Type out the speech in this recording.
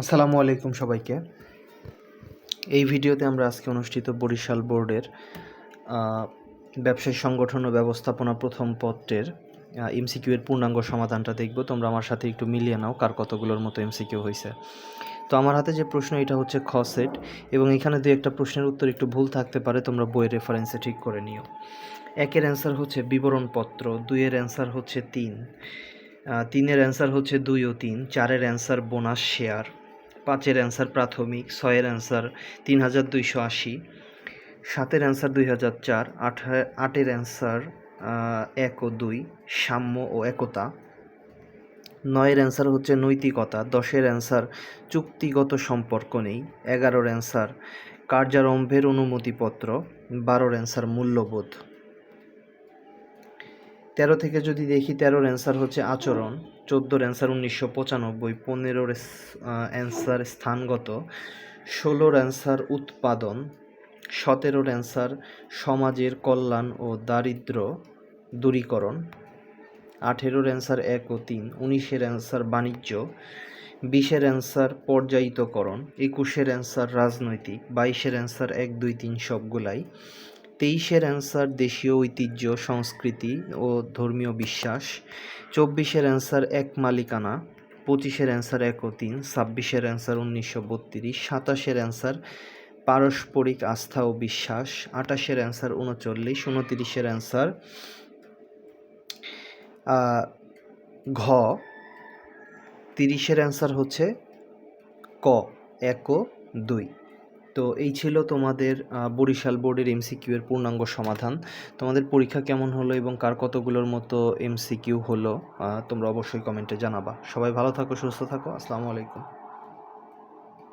আসসালামু আলাইকুম সবাইকে। এই ভিডিওতে আমরা আজকে অনুষ্ঠিত বরিশাল বোর্ডের ব্যবসায়ী সংগঠন ও ব্যবস্থাপনা প্রথম পত্রের এমসিকিউ এর পূর্ণাঙ্গ সমাধানটা দেখব। তোমরা আমার সাথে একটু মিলিয়ে নাও কার কতগুলোর মতো এমসিকিউ হয়েছে তো আমার হাতে যে প্রশ্ন, এটা হচ্ছে খ সেট এবং এখানে দুই একটা প্রশ্নের উত্তর একটু ভুল থাকতে পারে, তোমরা বইয়ের রেফারেন্সে ঠিক করে নিও। একের অ্যান্সার হচ্ছে বিবরণপত্র, দুইয়ের অ্যান্সার হচ্ছে তিন তিনের অ্যান্সার হচ্ছে দুই ও তিন, চারের অ্যান্সার বোনাস শেয়ার পাঁচের অ্যান্সার প্রাথমিক, ছয়ের অ্যান্সার তিন হাজার দুইশো আশি, সাতের অ্যান্সার দুই হাজার চার আট আটের অ্যান্সার এক ও দুই, সাম্য ও একতা। নয়ের অ্যান্সার হচ্ছে নৈতিকতা, দশের অ্যান্সার চুক্তিগত সম্পর্ক নেই, এগারোর অ্যান্সার কার্যারম্ভের অনুমতিপত্র, বারোর অ্যান্সার মূল্যবোধ। তেরো থেকে যদি দেখি, তেরোর অ্যান্সার হচ্ছে আচরণ, চোদ্দোর অ্যান্সার উনিশশো পঁচানব্বই, পনেরোর অ্যান্সার স্থানগত, ষোলোর অ্যান্সার উৎপাদন, সতেরোর অ্যান্সার সমাজের কল্যাণ ও দারিদ্র দূরীকরণ, আঠেরোর অ্যান্সার এক ও তিন, উনিশের অ্যান্সার বাণিজ্য, বিশের অ্যান্সার পর্যায়িতকরণ, একুশের অ্যান্সার রাজনৈতিক, বাইশের অ্যান্সার এক, দুই, তিন সবগুলাই। তেইশের অ্যান্সার দেশীয় ঐতিহ্য, সংস্কৃতি ও ধর্মীয় বিশ্বাস, চব্বিশের অ্যান্সার এক মালিকানা, পঁচিশের অ্যান্সার এক ও তিন, ছাব্বিশের অ্যান্সার উনিশশো বত্রিশ, সাতাশের অ্যান্সার পারস্পরিক আস্থা ও বিশ্বাস আটাশের অ্যান্সার উনচল্লিশ, উনতিরিশের অ্যান্সার ঘ, তিরিশের অ্যান্সার হচ্ছে ক, এক ও দুই। তো এই ছিল তোমাদের বরিশাল বোর্ডের এমসিকিউ এর পূর্ণাঙ্গ সমাধান। তোমাদের পরীক্ষা কেমন হলো এবং কার কতগুলোর মতো এমসিকিউ হলো তোমরা অবশ্যই কমেন্টে জানাবা। সবাই ভালো থাকো, সুস্থ থাকো। আসসালামু আলাইকুম।